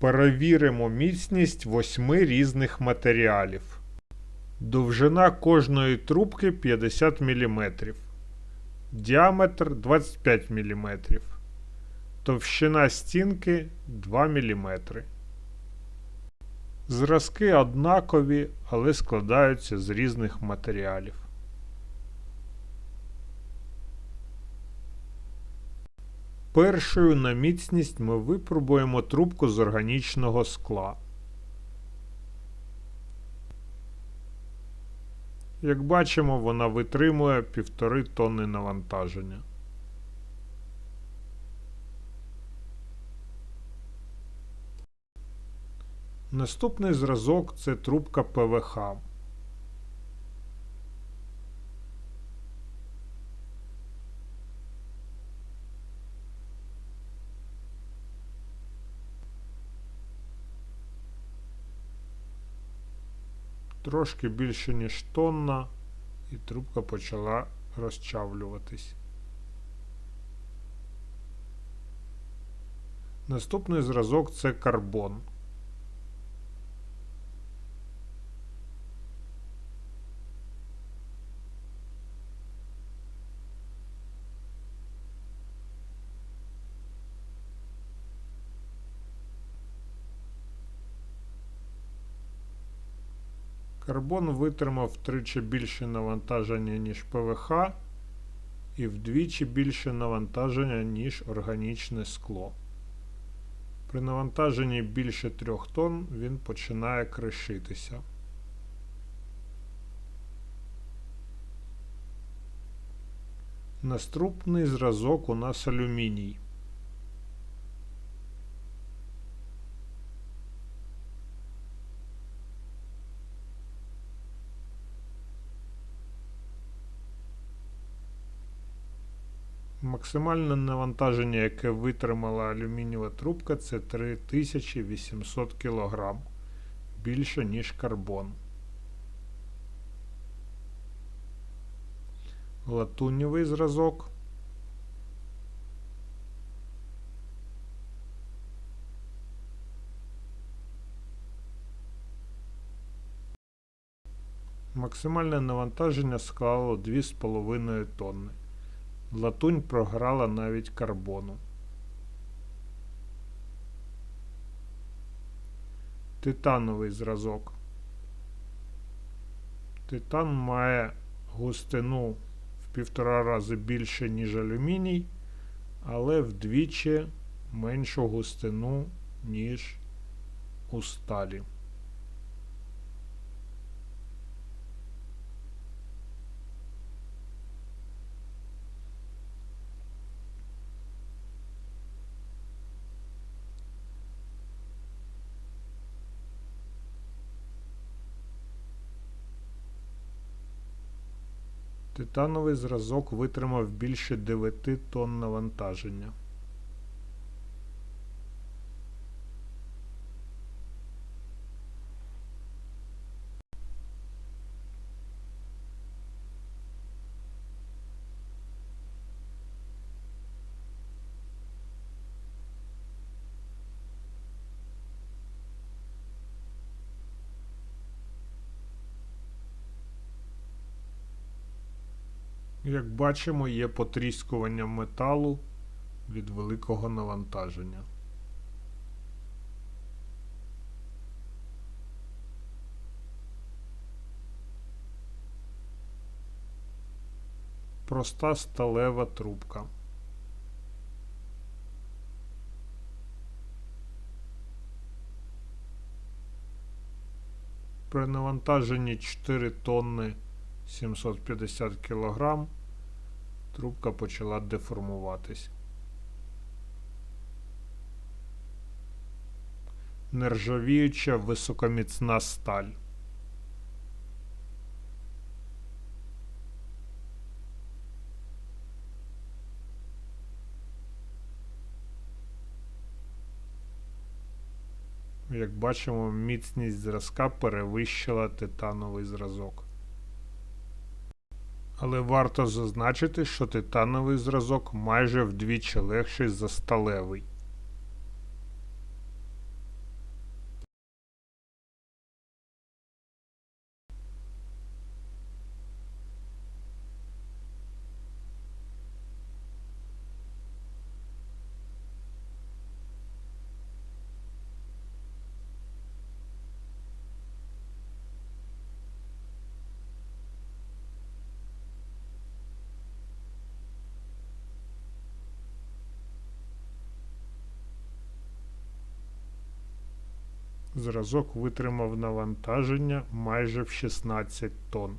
Перевіримо міцність восьми різних матеріалів. Довжина кожної трубки 50 мм. Діаметр 25 мм. Товщина стінки 2 мм. Зразки однакові, але складаються з різних матеріалів. Першою на міцність ми випробуємо трубку з органічного скла. Як бачимо, вона витримує 1,5 тонни навантаження. Наступний зразок це трубка ПВХ. Трошки більше, ніж тонна, і трубка почала розчавлюватись. Наступний зразок це карбон. Карбон витримав втричі більше навантаження, ніж ПВХ, і вдвічі більше навантаження, ніж органічне скло. При навантаженні більше 3 тонн він починає кришитися. Наступний зразок у нас алюміній. Максимальне навантаження, яке витримала алюмінієва трубка, це 3800 кг. Більше, ніж карбон. Латуньовий зразок. Максимальне навантаження склало 2,5 тонни. Латунь програла навіть карбону. Титановий зразок. Титан має густину в півтора рази більше, ніж алюміній, але вдвічі меншу густину, ніж у сталі. Титановий зразок витримав більше 9 тонн навантаження. Як бачимо, є потріскування металу від великого навантаження. Проста сталева трубка. При навантаженні 4 тонни 750 кг трубка почала деформуватись. Нержавіюча високоміцна сталь. Як бачимо, міцність зразка перевищила титановий зразок. Але варто зазначити, що титановий зразок майже вдвічі легший за сталевий. Зразок витримав навантаження майже в 16 тонн.